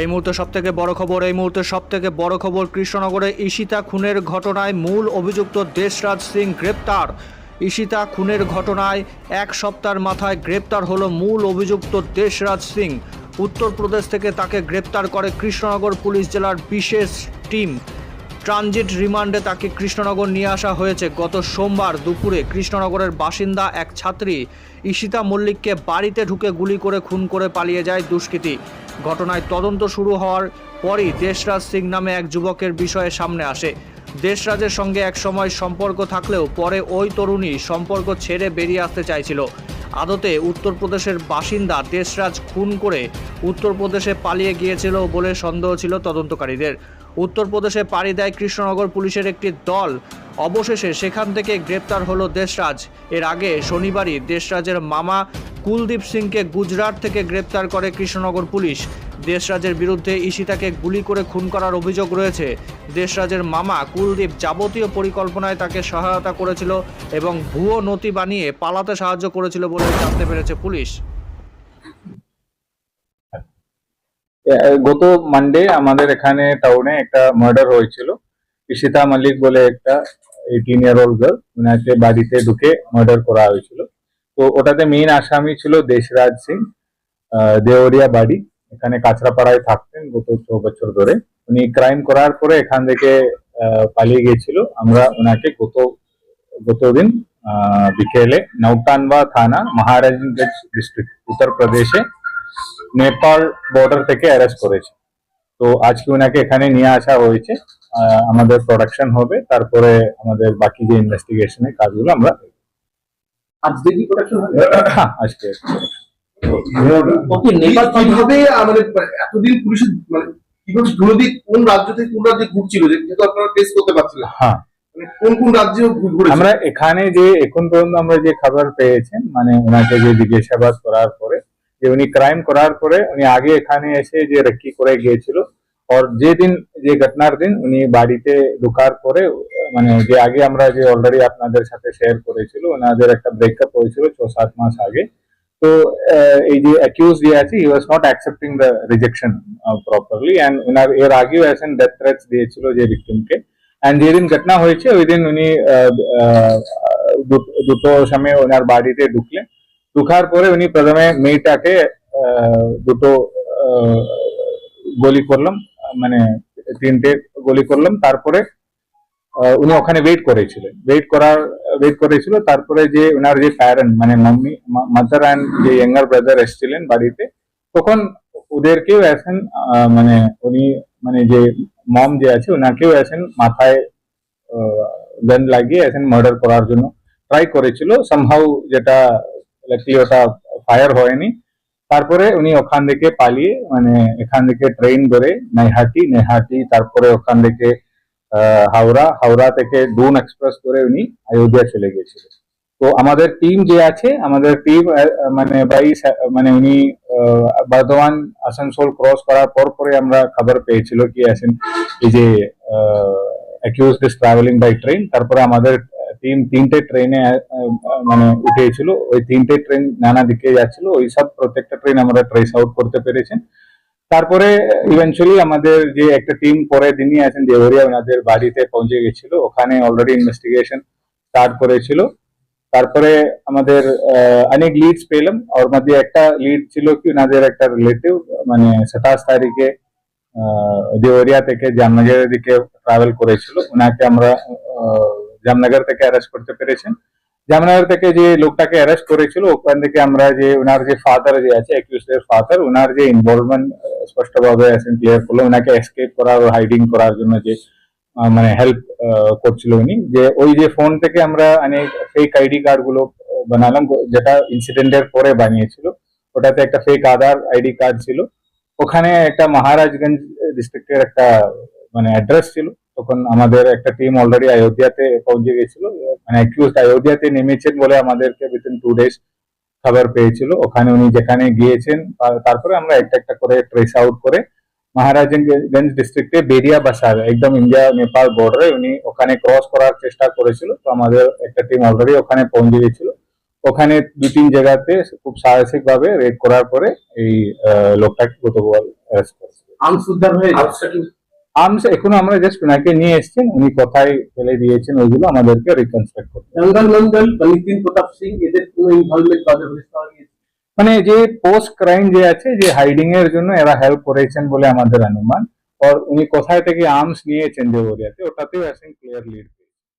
এই মুহূর্তে সব থেকে বড় খবর, এই মুহূর্তে সব থেকে বড় খবর কৃষ্ণনগরে ঈশিতা খুনের ঘটনায় মূল অভিযুক্ত দেশরাজ সিং গ্রেপ্তার। ঈশিতা খুনের ঘটনায় এক সপ্তাহের মাথায় গ্রেপ্তার হলো মূল অভিযুক্ত দেশরাজ সিং। উত্তরপ্রদেশ থেকে তাকে গ্রেপ্তার করে কৃষ্ণনগর পুলিশ জেলার বিশেষ টিম। ট্রানজিট রিমান্ডে তাকে কৃষ্ণনগর নিয়ে আসা হয়েছে। গত সোমবার দুপুরে কৃষ্ণনগরের বাসিন্দা এক ছাত্রী ঈশিতা মল্লিককে বাড়িতে ঢুকে গুলি করে খুন করে পালিয়ে যায় দুষ্কৃতী। ঘটনায় তদন্ত শুরু হওয়ার পরই দেশরাজ সিং নামে এক যুবকের বিষয়ে সামনে আসে। দেশরাজের সঙ্গে এক সময় সম্পর্ক থাকলেও পরে ওই তরুণী সম্পর্ক ছেড়ে বেরিয়ে আসতে চাইছিল। আদতে উত্তরপ্রদেশের বাসিন্দা দেশরাজ খুন করে উত্তরপ্রদেশে পালিয়ে গিয়েছিল বলে সন্দেহ ছিল তদন্তকারীদের। উত্তরপ্রদেশে পাড়ি দেয় কৃষ্ণনগর পুলিশের একটি দল। অবশেষে সেখান থেকে গ্রেপ্তার হলো দেশরাজ। এর আগে শনিবারই দেশরাজের মামা কুলদীপ সিংকে গুজরাট থেকে গ্রেপ্তার করে কৃষ্ণনগর পুলিশ। দেশরাজের বিরুদ্ধে ঈশিতাকে গুলি করে খুন করার অভিযোগ রয়েছে। দেশরাজের মামা কুলদীপ যাবতীয় পরিকল্পনায় তাকে সহায়তা করেছিল এবং ভুয়ো নথি বানিয়ে পালাতে সাহায্য করেছিল বলে জানতে পেরেছে পুলিশ। গত মানডে আমাদের এখানে টাউনে একটা মার্ডার হয়েছিল। ঈশিতা মালিক বলে একটা এইটিন ইয়ার ওল্ড গার্ল ওনাকে বাড়িতে ঢুকে মার্ডার করা হয়েছিল। তো ওটাতে মেইন আসামি ছিল দেশরাজ সিং দেওরিয়া বাড়ি। এখানে কাছড়াপাড়ায় থাকতেন গত ছ বছর ধরে। উনি ক্রাইম করার পরে এখান থেকে পালিয়ে গিয়েছিল। আমরা ওনাকে গত গতদিন বিকেলে নৌটানবা থানা, মহারাজগঞ্জ ডিস্ট্রিক্ট উত্তর প্রদেশে নেপাল বর্ডার থেকে অ্যারেস্ট করেছে। তো আজকে ওনাকে এখানে নিয়ে আসা হয়েছে। আমাদের প্রোডাকশন হবে তারপরে আমাদের বাকি যে ইনভেস্টিগেশনের কাজগুলো আমরা আজকে কি প্রোডাকশন হবে। হ্যাঁ, আজকে। ওকে নেপাল কীভাবে আমাদের মানে এতদিন পুলিশের মানে কীভাবে নদী কোন রাজ্য থেকে কোন রাজ্যে ঘুরছিল যেহেতু আপনারা টেস্ট করতে পারছিলেন। হ্যাঁ। মানে কোন কোন রাজ্যে আমরা এখানে যে এখন পর্যন্ত আমরা যে খবর পেয়েছেন মানে ওনাকে যে জিজ্ঞাসাবাদ করার পরে যে উনি ক্রাইম করার পরে উনি আগে এখানে এসে যে রেক্কি করে গিয়েছিল আর যে দিন যে ঘটনার দিন উনি বাড়িতে ঢোকার পরে মানে যে আগে আমরা যে অলরেডি আপনাদের সাথে শেয়ার করেছিল ওনাদের একটা ব্রেকআপ হয়েছিল ছ সাত মাস আগে তো এই যে অ্যাকিউজ যে আছে he was not accepting the rejection properly and ওনার এর আগেও এসেন ডেথ থ্রেটস দিয়েছিল যে ভিক্টিমকে অ্যান্ড যেদিন ঘটনা হয়েছে, ওই দিন উনি দুটো সময় ওনার বাড়িতে ঢুকলেন। ঢুকার পরে উনি প্রথমে মেয়েটাকে দুটো গুলি করলাম। মানে তিনটে গুলি করলাম, তারপরে উনি ওখানে ওয়েট করেছিলেন। ওয়েট করার ওয়েট করেছিল, তারপরে যে ওনার যে প্যারেন্ট মানে মাম্মি মাদার অ্যান্ড যে ইয়াঙ্গার ব্রাদার এসেছিলেন বাড়িতে, তখন ওদেরকেও এসেন মানে উনি মানে যে মম যে আছে ওনাকেও এসেন মাথায় গান লাগিয়ে এসেন মার্ডার করার জন্য ট্রাই করেছিল। সামহাউ যেটা ওটা ফায়ার হয়নি। তারপরে উনি ওখান থেকে পালিয়ে মানে এখান থেকে ট্রেন ধরে নেহাটি নেহাটি, তারপরে ওখান থেকে হাওড়া হাওড়া থেকে ডুন এক্সপ্রেস করে উনি অযোধ্যা চলে গিয়েছিল তো আমাদের টিম যে আছে, আমাদের টিম মানে বাই মানে উনি বর্ধমান আসানসোল ক্রস করার পর পরে আমরা খবর পেয়েছিল কি আছেন এই যে accused is travelling by train তারপরে আমাদের টিম তিনটে ট্রেনে মানে উঠেছিল। ওই তিনটে ট্রেন নানা দিকে যাচ্ছিল। ওই সব প্রত্যেকটা ট্রেন আমরা ট্রেস আউট করতে পেরেছেন। তারপরে ইভেনচুয়ালি আমাদের যে একটা টিম পরে দিনই আছেন দেওরিয়া ওনাদের বাড়িতে পৌঁছে গেছিল। ওখানে অলরেডি ইনভেস্টিগেশন স্টার্ট করেছিল। তারপরে আমাদের অনেক লিডস পেলাম। ওর মধ্যে একটা লিড ছিল কি, ওনাদের একটা রিলেটিভ মানে সাতাশ তারিখে দেওরিয়া থেকে জামনগরের দিকে ট্রাভেল করেছিল। ওনাকে আমরা জামনগর থেকে অ্যারেস্ট করতে পেরেছেন। জামনগর থেকে যে লোকটাকে অ্যারেস্ট করেছিল, ওখান থেকে আমরা যে ওনার যে ফাদার যে আছে অ্যাকিউজের ফাদার ওনার যে ইনভলভমেন্ট স্পষ্টভাবে ক্লিয়ার করল ওনাকে এসকেপ করার হাইডিং করার জন্য যে মানে হেল্প করছিল উনি। যে ওই যে ফোন থেকে আমরা অনেক ফেক আইডি কার্ডগুলো বানালাম, যেটা ইনসিডেন্টের পরে বানিয়েছিল, ওটাতে একটা ফেক আধার আইডি কার্ড ছিল। ওখানে একটা মহারাজগঞ্জ ডিস্ট্রিক্টের একটা মানে অ্যাড্রেস ছিল। তখন আমাদের একটা টিম অলরেডি অযোধ্যাতে পৌঁছে গেছিল। মানে অযোধ্যাতে নেমেছেন বলে আমাদেরকে উইথিন টু ডেজ খাবার পেয়েছিল। ওখানে উনি যেখানে গিয়েছেন তারপরে আমরা একটা একটা করে ট্রেস আউট করে মহারাজগঞ্জ ডিস্ট্রিক্টে বেরিয়া বাসার, একদম ইন্ডিয়া নেপাল বর্ডারে উনি ওখানে ক্রস করার চেষ্টা করেছিল। তো আমাদের একটা টিম অলরেডি ওখানে পৌঁছে গেছিল। ওখানে দু তিন জায়গাতে খুব সাহসিক ভাবে রেড করার পরে এই লোকটাকে গতকাল আর্মস আর্মস এখনও আমরা জাস্ট ওনাকে নিয়ে এসেছেন উনি কোথায় ফেলে দিয়েছেন ওইগুলো আমাদেরকে রিকনস্ট্রাক্ট করতে হবে। মন্ডল বা প্রতাপ সিং এদের কোনো ইনভলভমেন্ট তাদের হলে পাওয়া গিয়েছে মানে যে পোস্ট ক্রাইম যে আছে যে হাইডিং এর জন্য এরা হেল্প করেছেন বলে আমাদের অনুমান আর উনি কোথায় থেকে আর্মস নিয়েছেন যে ওরিয়াতে ওটাতেও আসেন ক্লিয়ার লিড